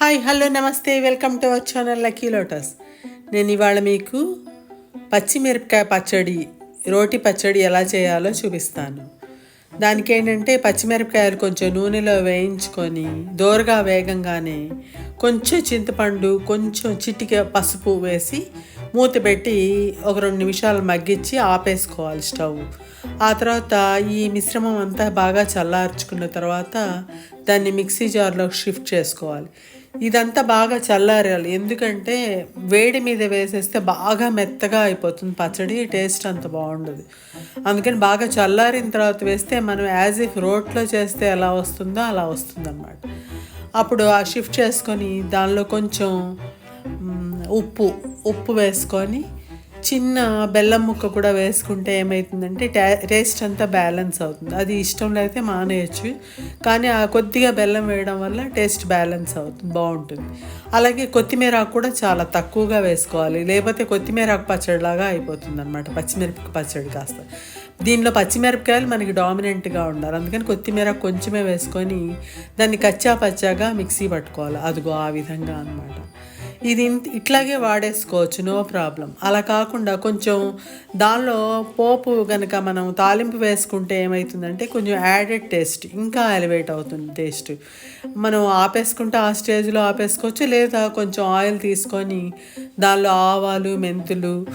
Hi hello నమస్తే welcome to our channel lucky lotus. నేను ఇవాళ మీకు పచ్చిమిరపకాయ పచ్చడి రోటి పచ్చడి ఎలా చేయాలో చూపిస్తాను. దానికి ఏంటంటే పచ్చిమిరపకాయలు కొంచెం నూనెలో వేయించుకొని దోరగా వేగంగానే కొంచెం చింతపండు కొంచెం చిటిక పసుపు వేసి మూత పెట్టి ఒక రెండు నిమిషాలు మగ్గించి ఆపేసుకోవాలి స్టవ్. ఆ తర్వాత ఈ మిశ్రమం అంతా బాగా చల్లార్చుకున్న తర్వాత దాన్ని మిక్సీ జార్లోకి షిఫ్ట్ చేసుకోవాలి. ఇదంతా బాగా చల్లారాలి. ఎందుకంటే వేడి మీద వేసేస్తే బాగా మెత్తగా అయిపోతుంది. పచ్చడి టేస్ట్ అంత బాగుండదు. అందుకని బాగా చల్లారిన తర్వాత వేస్తే మనం యాజ్ ఇఫ్ రోట్లో చేస్తే ఎలా వస్తుందో అలా వస్తుందన్నమాట. అప్పుడు ఆ షిఫ్ట్ చేసుకొని దానిలో కొంచెం ఉప్పు ఉప్పు వేసుకొని చిన్న బెల్లం ముక్క కూడా వేసుకుంటే ఏమవుతుందంటే టా- టేస్ట్ అంతా బ్యాలెన్స్ అవుతుంది. అది ఇష్టం లేకపోతే మానేయచ్చు. కానీ ఆ కొద్దిగా బెల్లం వేయడం వల్ల టేస్ట్ బ్యాలెన్స్ అవుతుంది బాగుంటుంది. అలాగే కొత్తిమీర కూడా చాలా తక్కువగా వేసుకోవాలి. లేకపోతే కొత్తిమీర పచ్చడిలాగా అయిపోతుంది అనమాట పచ్చిమిరపకాయ పచ్చడి కాస్త. దీనిలో పచ్చిమిరపకాయలు మనకి డామినెంట్గా ఉండాలి. అందుకని కొత్తిమీర కొంచెమే వేసుకొని దాన్ని కచ్చా పచ్చాగా మిక్సీ పట్టుకోవాలి. అదిగో ఆ విధంగా అనమాట ఇది ఇట్లాగే వాడేసుకోవచ్చు నో ప్రాబ్లం అలా కాకుండా కొంచెం దానిలో పోపు కనుక మనం తాలింపు వేసుకుంటే ఏమవుతుందంటే కొంచెం యాడెడ్ టేస్ట్ ఇంకా ఎలివేట్ అవుతుంది టేస్ట్ మనం ఆపేసుకుంటే ఆ స్టేజ్లో ఆపేసుకోవచ్చు లేదా కొంచెం ఆయిల్ తీసుకొని దానిలో ఆవాలు మెంతులు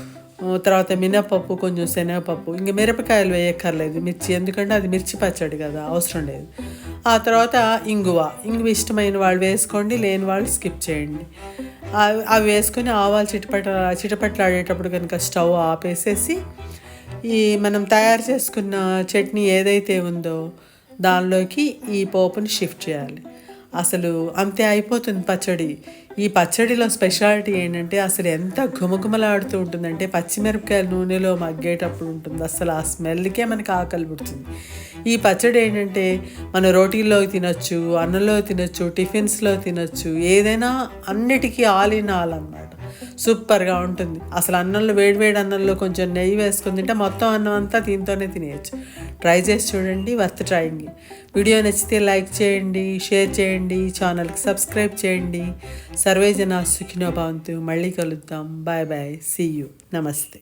తర్వాత మినపప్పు కొంచెం శనగపప్పు ఇంక మిరపకాయలు వేయక్కర్లేదు మిర్చి ఎందుకంటే అది మిర్చి పచ్చడి కదా అవసరం లేదు. ఆ తర్వాత ఇంగువ ఇంగువ ఇష్టమైన వాళ్ళు వేసుకోండి లేని వాళ్ళు స్కిప్ చేయండి. అవి అవి వేసుకొని ఆవాలు చిటపట చిటపట్లాడేటప్పుడు కనుక స్టవ్ ఆపేసేసి ఈ మనం తయారు చేసుకున్న చట్నీ ఏదైతే ఉందో దానిలోకి ఈ పోపుని షిఫ్ట్ చేయాలి. అసలు అంతే అయిపోతుంది పచ్చడి. ఈ పచ్చడిలో స్పెషాలిటీ ఏంటంటే అసలు ఎంత ఘుమఘుమలాడుతూ ఉంటుందంటే పచ్చిమిరపకాయలు నూనెలో మగ్గేటప్పుడు ఉంటుంది. అసలు ఆ స్మెల్కే మనకి ఆకలి పుడుతుంది. ఈ పచ్చడి ఏంటంటే మన రోటీల్లో తినొచ్చు అన్నంలో తినొచ్చు టిఫిన్స్లో తినొచ్చు ఏదైనా అన్నిటికీ ఆల్ ఇన్ ఆల్ అనమాట సూపర్గా ఉంటుంది. అసలు అన్నంలో వేడివేడి అన్నంలో కొంచెం నెయ్యి వేసుకొని తింటే మొత్తం అన్నం అంతా దీంతోనే తినేయచ్చు. ట్రై చేసి చూడండి వర్త్ ట్రయింగ్. వీడియో నచ్చితే లైక్ చేయండి షేర్ చేయండి ఛానల్కి సబ్స్క్రైబ్ చేయండి. సర్వేజన సుఖినో భవంతు. మళ్ళీ కలుద్దాం. Bye bye. సీ యూ నమస్తే.